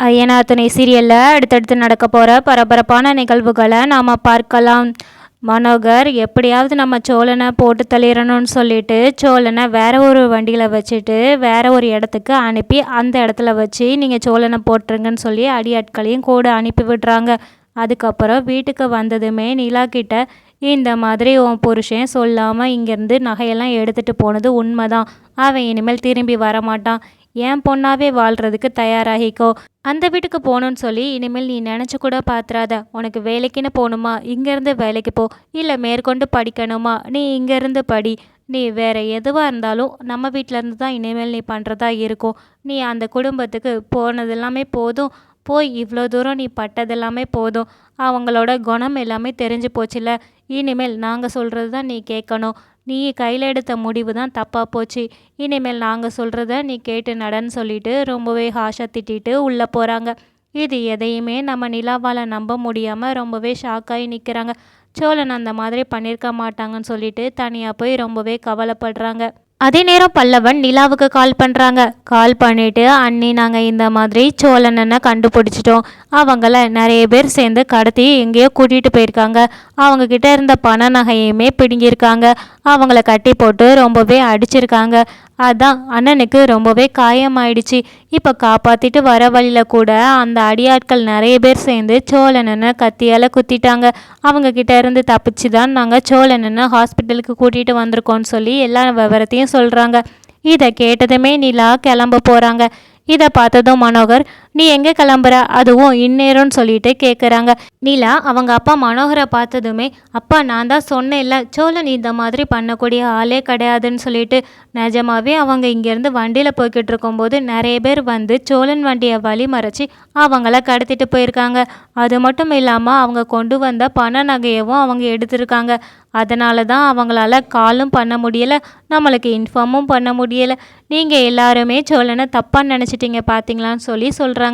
ஐயனா துணை சீரியலில் அடுத்தடுத்து நடக்க போகிற பரபரப்பான நிகழ்வுகளை நாம் பார்க்கலாம். மனோகர் எப்படியாவது நம்ம சோழனை போட்டு தள்ளிடணும்னு சொல்லிட்டு சோழனை வேற ஒரு வண்டியில் வச்சுட்டு வேற ஒரு இடத்துக்கு அனுப்பி அந்த இடத்துல வச்சு நீங்கள் சோழனை போட்டுருங்கன்னு சொல்லி அடியாட்களையும் கூட அனுப்பி விடுறாங்க. அதுக்கப்புறம் வீட்டுக்கு வந்ததுமே நிலா கிட்ட இந்த மாதிரி உன் புருஷன் சொல்லாமல் இங்கேருந்து நகையெல்லாம் எடுத்துகிட்டு போனது உண்மைதான். அவன் இனிமேல் திரும்பி வரமாட்டான். என் பொண்ணாவே வாழ்கிறதுக்கு தயாராகிக்கோ. அந்த வீட்டுக்கு போகணுன்னு சொல்லி இனிமேல் நீ நினச்சி கூட பார்த்துறாத உனக்கு வேலைக்குன்னு போகணுமா? இங்கேருந்து வேலைக்கு போ. இல்லை மேற்கொண்டு படிக்கணுமா? நீ இங்கேருந்து படி. நீ வேற எதுவாக இருந்தாலும் நம்ம வீட்டிலேருந்து தான் இனிமேல் நீ பண்ணுறதா இருக்கும். நீ அந்த குடும்பத்துக்கு போனது எல்லாமே போதும். போய் இவ்வளோ தூரம் நீ பட்டதெல்லாமே போதும். அவங்களோட குணம் எல்லாமே தெரிஞ்சு போச்சுல இனிமேல் நாங்கள் சொல்கிறது தான் நீ கேட்கணும். நீ கையில் எடுத்த முடிவு தான் தப்பாக போச்சு. இனிமேல் நாங்கள் சொல்கிறத நீ கேட்டு நடன்னு சொல்லிட்டு ரொம்பவே ஹாஷாக திட்டிட்டு உள்ளே போகிறாங்க இது எதையுமே நம்ம நிலாவால் நம்ப முடியாமல் ரொம்பவே ஷாக்காகி நிற்கிறாங்க சோழன் அந்த மாதிரி பண்ணியிருக்க மாட்டாங்கன்னு சொல்லிட்டு தனியாக போய் ரொம்பவே கவலைப்படுறாங்க. அதே நேரம் பல்லவன் நிலாவுக்கு கால் பண்ணுறாங்க கால் பண்ணிவிட்டு அண்ணி நாங்கள் இந்த மாதிரி சோழனனை கண்டுபிடிச்சிட்டோம். அவங்கள நிறைய பேர் சேர்ந்து கடத்தி எங்கேயோ கூட்டிகிட்டு போயிருக்காங்க. அவங்கக்கிட்ட இருந்த பண நகையுமே பிடுங்கியிருக்காங்க. அவங்கள கட்டி போட்டு ரொம்பவே அடிச்சிருக்காங்க. அதான் அண்ணனுக்கு ரொம்பவே காயமாயிடுச்சு. இப்போ காப்பாற்றிட்டு வர வழியில் கூட அந்த அடியாட்கள் நிறைய பேர் சேர்ந்து சோழனனை கத்தியால் குத்திட்டாங்க. அவங்க கிட்ட இருந்து தப்பிச்சு தான் நாங்கள் சோழனனை ஹாஸ்பிட்டலுக்கு கூட்டிகிட்டு வந்திருக்கோம்னு சொல்லி எல்லா விவரத்தையும் சொல்கிறாங்க இதை கேட்டதுமே நிலா கிளம்ப போகிறாங்க இதை பார்த்ததும் மனோகர் நீ எங்கே கிளம்புற? அதுவும் இந்நேரம்னு சொல்லிட்டு கேட்குறாங்க நிலா அவங்க அப்பா மனோகரை பார்த்ததுமே அப்பா நான் தான் சொன்னேன்ல சோழன் இந்த மாதிரி பண்ணக்கூடிய ஆளே கிடையாதுன்னு சொல்லிட்டு. நிஜமாவே அவங்க இங்கேருந்து வண்டியில் போய்கிட்டு இருக்கும்போது நிறைய பேர் வந்து சோழன் வண்டியை வழி மறைச்சி அவங்கள கடத்திட்டு போயிருக்காங்க. அது மட்டும் இல்லாமல் அவங்க கொண்டு வந்த பண நகையவும் அவங்க எடுத்திருக்காங்க. அதனால தான் அவங்களால காலும் பண்ண முடியலை நம்மளுக்கு இன்ஃபார்மும் பண்ண முடியலை. நீங்கள் எல்லாருமே சோழனை தப்பாக நினச்சிட்டிங்க பார்த்தீங்களான்னு சொல்லி சொல்கிறாங்க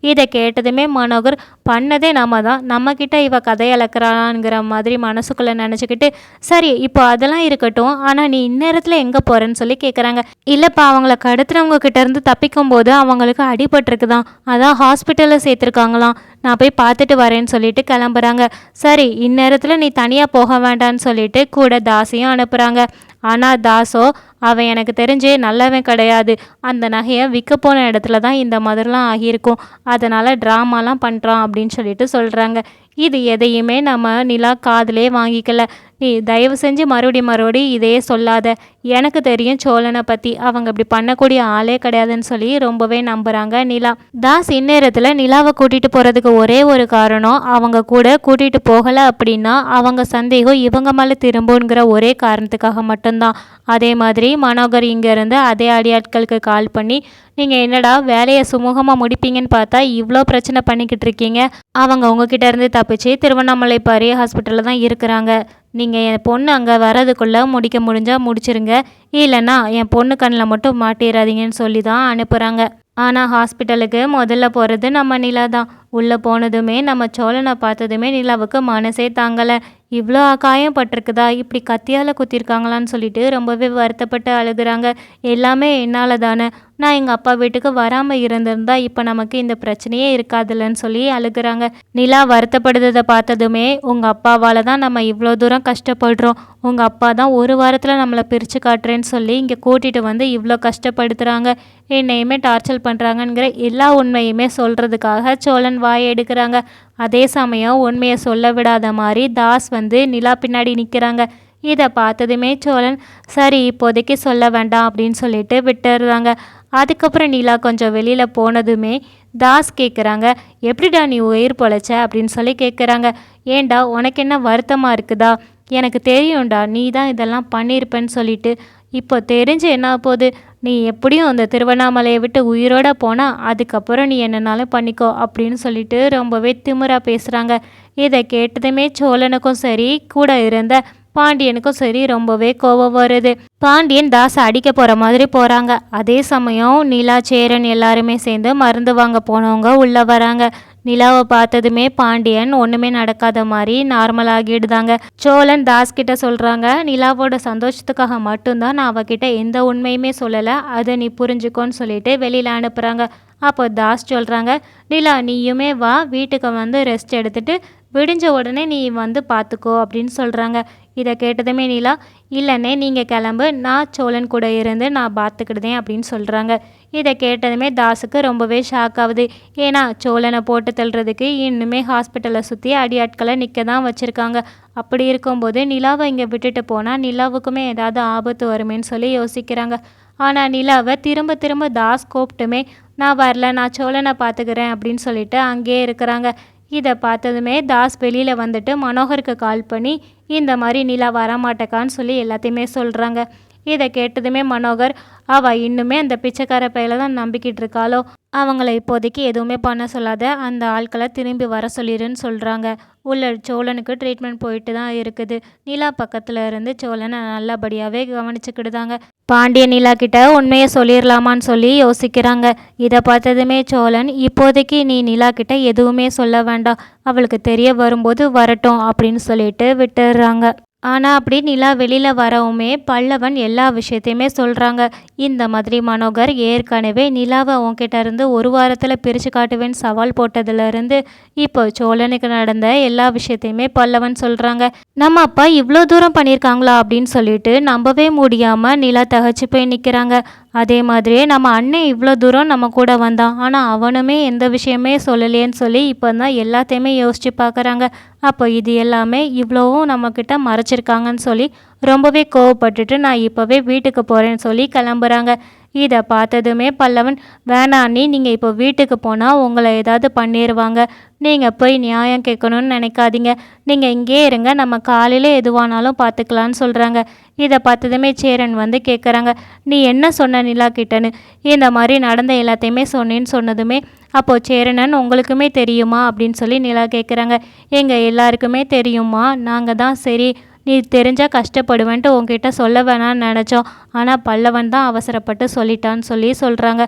இதை கேட்டதுமே மனோகர் பண்ணதே நம்ம தான். நம்மக்கிட்ட இவ கதையளக்கிறாங்கிற மாதிரி மனசுக்குள்ளே நினச்சிக்கிட்டு சரி இப்போ அதெல்லாம் இருக்கட்டும். ஆனால் நீ இந்நேரத்தில் எங்கே போகிறேன்னு சொல்லி கேட்குறாங்க இல்லைப்பா அவங்கள கடத்துறவங்க கிட்டேருந்து தப்பிக்கும் போது அவங்களுக்கு அடிபட்டிருக்குதான். அதான் ஹாஸ்பிட்டலில் சேர்த்துருக்காங்களாம். நான் போய் பார்த்துட்டு வரேன்னு சொல்லிட்டு கிளம்புறாங்க. சரி இந்நேரத்தில் நீ தனியாக போக வேண்டான்னு சொல்லிட்டு கூட தாசையும் அனுப்புகிறாங்க ஆனால் தாசோ அவன் எனக்கு தெரிஞ்சே நல்லவன் கிடையாது. அந்த நகையை விற்க போன இடத்துல தான் இந்த மாதிரிலாம் ஆகியிருக்கும். அதனால் ட்ராமாலாம் பண்ணுறான் அப்படின்னு சொல்லிட்டு சொல்கிறாங்க இது எதையுமே நம்ம நிலா காதலே வாங்கிக்கல. நீ தயவு செஞ்சு மறுபடி மறுபடி இதே சொல்லாத. எனக்கு தெரியும் சோழனை பற்றி அவங்க அப்படி பண்ணக்கூடிய ஆளே கிடையாதுன்னு சொல்லி ரொம்பவே நம்புகிறாங்க நிலா. தாஸ் இந்நேரத்தில் நிலாவை கூட்டிகிட்டு போகிறதுக்கு ஒரே ஒரு காரணம் அவங்க கூட கூட்டிகிட்டு போகலை அப்படின்னா அவங்க சந்தேகம் இவங்க மேலே திரும்புங்கிற ஒரே காரணத்துக்காக மட்டும்தான். அதே மாதிரி மனோகர் இங்கேருந்து அதே அடியாட்களுக்கு கால் பண்ணி நீங்கள் என்னடா வேலையை சுமூகமாக முடிப்பீங்கன்னு பார்த்தா இவ்வளோ பிரச்சனை பண்ணிக்கிட்டு இருக்கீங்க. அவங்க உங்ககிட்ட இருந்து தப்பிச்சு திருவண்ணாமலை பாரிய ஹாஸ்பிட்டலில் தான் இருக்கிறாங்க. நீங்கள் என் பொண்ணு அங்கே வரதுக்குள்ளே முடிக்க முடிஞ்சால் முடிச்சிருங்க. இல்லைன்னா என் பொண்ணு கண்ணில் மட்டும் மாட்டிடாதீங்கன்னு சொல்லி தான் அனுப்புகிறாங்க ஆனால் ஹாஸ்பிட்டலுக்கு முதல்ல போகிறது நம்ம நிலா தான். உள்ளே போனதுமே நம்ம சோழனை பார்த்ததுமே நிலாவுக்கு மனசே தாங்கலை. இவ்வளோ காயம் பட்டிருக்குதா இப்படி கத்தியால் குத்திருக்காங்களான்னு சொல்லிட்டு ரொம்பவே வருத்தப்பட்டு அழுகுறாங்க. எல்லாமே என்னால் தானே நான் எங்கள் அப்பா வீட்டுக்கு வராமல் இருந்திருந்தா இப்போ நமக்கு இந்த பிரச்சனையே இருக்காதுல்லன்னு சொல்லி அழுகுறாங்க. நிலா வருத்தப்படுறதை பார்த்ததுமே உங்கள் அப்பாவால் தான் நம்ம இவ்வளோ தூரம் கஷ்டப்படுறோம். உங்கள் அப்பா தான் ஒரு வாரத்தில் நம்மளை பிரித்து காட்டுறேன்னு சொல்லி இங்கே கூட்டிகிட்டு வந்து இவ்வளோ கஷ்டப்படுத்துகிறாங்க என்னையுமே டார்ச்சர் பண்ணுறாங்கங்கிற எல்லா உண்மையுமே சொல்கிறதுக்காக சோழன் வாய் எடுக்கிறாங்க. அதே சமயம் உண்மையை சொல்ல விடாத மாதிரி தாஸ் வந்து நிலா பின்னாடி நிற்கிறாங்க இதை பார்த்ததுமே சோழன் சரி இப்போதைக்கு சொல்ல வேண்டாம் அப்படின்னு சொல்லிட்டு விட்டுடுறாங்க. அதுக்கப்புறம் நீலா கொஞ்சம் வெளியில் போனதுமே தாஸ் கேட்குறாங்க எப்படிடா நீ உயிர் பொழைச்ச? அப்படின்னு சொல்லி கேட்குறாங்க ஏண்டா உனக்கு என்ன வருத்தமாக இருக்குதா? எனக்கு தெரியும்டா நீ தான் இதெல்லாம் பண்ணியிருப்பேன்னு சொல்லிட்டு. இப்போ தெரிஞ்சு என்ன போகுது நீ எப்படியும் அந்த திருவண்ணாமலையை விட்டு உயிரோட போனால் அதுக்கப்புறம் நீ என்னனாலும் பண்ணிக்கோ அப்படின்னு சொல்லிட்டு ரொம்பவே திமுறாக பேசுகிறாங்க இதை கேட்டதுமே சோழனுக்கும் சரி கூட இருந்த பாண்டியனுக்கும் சரி ரொம்பவே கோபம் வருது. பாண்டியன் தாஸ் அடிக்க போகிற மாதிரி போகிறாங்க அதே சமயம் நிலா சேரன் எல்லாருமே சேர்ந்து மருந்து வாங்க போனவங்க உள்ளே வராங்க. நிலாவை பார்த்ததுமே பாண்டியன் ஒன்றுமே நடக்காத மாதிரி நார்மல் ஆகிடுதாங்க. சோழன் தாஸ் கிட்ட சொல்கிறாங்க நிலாவோட சந்தோஷத்துக்காக மட்டும்தான் நான் அவகிட்ட எந்த உண்மையுமே சொல்லலை. அதை நீ புரிஞ்சுக்கோன்னு சொல்லிட்டு வெளியில் அனுப்புகிறாங்க அப்போ தாஸ் சொல்கிறாங்க நிலா நீயுமே வா வீட்டுக்கு வந்து ரெஸ்ட் எடுத்துட்டு விடிஞ்ச உடனே நீ வந்து பார்த்துக்கோ அப்படின்னு சொல்கிறாங்க இதை கேட்டதுமே நிலா இல்லைன்னே நீங்கள் கிளம்பு. நான் சோழன் கூட இருந்து நான் பார்த்துக்கிடுதேன் அப்படின்னு சொல்கிறாங்க இதை கேட்டதுமே தாஸுக்கு ரொம்பவே ஷாக் ஆகுது. ஏன்னா சோழனை போட்டு தள்ளுறதுக்கு இன்னுமே ஹாஸ்பிட்டலை சுற்றி அடியாட்களை நிற்க தான் வச்சுருக்காங்க. அப்படி இருக்கும்போது நிலாவை இங்கே விட்டுட்டு போனால் நிலாவுக்குமே ஏதாவது ஆபத்து வருமேன்னு சொல்லி யோசிக்கிறாங்க. ஆனால் நிலாவை திரும்ப திரும்ப தாஸ் கூப்பிட்டுமே நான் வரல நான் சோழனை பார்த்துக்கிறேன் அப்படின்னு சொல்லிட்டு அங்கேயே இருக்கிறாங்க. இதை பார்த்ததுமே தாஸ் வெளியில் வந்துட்டு மனோகருக்கு கால் பண்ணி இந்த மாதிரி நிலா வரமாட்டேக்கான்னு சொல்லி எல்லாத்தையுமே சொல்கிறாங்க இதை கேட்டதுமே மனோகர் அவள் இன்னுமே அந்த பிச்சைக்கார பையில தான் நம்பிக்கிட்டு இருக்காளோ? அவங்கள இப்போதைக்கு எதுவுமே பண்ண சொல்லாத அந்த ஆட்களை திரும்பி வர சொல்லிடுன்னு சொல்கிறாங்க உள்ள சோழனுக்கு ட்ரீட்மெண்ட் போயிட்டு தான் இருக்குது. நிலா பக்கத்தில் இருந்து சோழனை நல்லபடியாகவே கவனிச்சுக்கிடுதாங்க. பாண்டிய நிலா கிட்ட உண்மையை சொல்லிடலாமான்னு சொல்லி யோசிக்கிறாங்க. இதை பார்த்ததுமே சோழன் இப்போதைக்கு நீ நிலா கிட்ட எதுவுமே சொல்ல வேண்டாம். அவளுக்கு தெரிய வரும்போது வரட்டும் அப்படின்னு சொல்லிட்டு விட்டுடுறாங்க ஆனால் அப்படி நிலா வெளியில் வரவுமே பல்லவன் எல்லா விஷயத்தையுமே சொல்கிறாங்க இந்த மாதிரி மனோகர் ஏற்கனவே நிலாவை உன்கிட்ட இருந்து ஒரு வாரத்தில் பிரித்து காட்டுவேன்னு சவால் போட்டதுலேருந்து இப்போ சோழனுக்கு நடந்த எல்லா விஷயத்தையுமே பல்லவன் சொல்கிறாங்க நம்ம அப்பா இவ்வளோ தூரம் பண்ணியிருக்காங்களா அப்படின்னு சொல்லிட்டு நம்பவே முடியாமல் நிலா தகச்சு போய் நிற்கிறாங்க அதே மாதிரியே நம்ம அண்ணன் இவ்வளோ தூரம் நம்ம கூட வந்தான். ஆனால் அவனுமே எந்த விஷயமே சொல்லலேன்னு சொல்லி இப்போ தான் எல்லாத்தையுமே யோசித்து பார்க்குறாங்க அப்போ இது எல்லாமே இவ்வளோவும் நம்மக்கிட்ட மறைச்சிருக்காங்கன்னு சொல்லி ரொம்பவே கோவப்பட்டுட்டு நான் இப்போவே வீட்டுக்கு போகிறேன்னு சொல்லி கிளம்புறாங்க. இதை பார்த்ததுமே பல்லவன் வேணாண்ணி நீங்கள் இப்போ வீட்டுக்கு போனால் உங்களை ஏதாவது பண்ணிடுவாங்க நீங்கள் போய் நியாயம் கேட்கணும்னு நினைக்காதீங்க. நீங்கள் இங்கே இருங்க. நம்ம காலையில் எதுவானாலும் பார்த்துக்கலான்னு சொல்கிறாங்க இதை பார்த்ததுமே சேரன் வந்து கேட்குறாங்க நீ என்ன சொன்ன நிலா கிட்டன்னு? இந்த மாதிரி நடந்த எல்லாத்தையுமே சொன்னேன்னு சொன்னதுமே அப்போது சேரனன் உங்களுக்குமே தெரியுமா? அப்படின்னு சொல்லி நிலா கேட்குறாங்க எங்கள் எல்லாருக்குமே தெரியுமா? நாங்கள் தான் சரி. நீ தெரிஞ்சால் கஷ்டப்படுவேன்ட்டு உங்ககிட்ட சொல்ல வேணான்னு நினச்சோம். ஆனால் பல்லவன் தான் அவசரப்பட்டு சொல்லிட்டான்னு சொல்லி சொல்கிறாங்க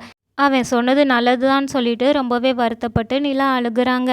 அவன் சொன்னது நல்லதுதான் சொல்லிட்டு ரொம்பவே வருத்தப்பட்டு நிலா அழுகுறாங்க.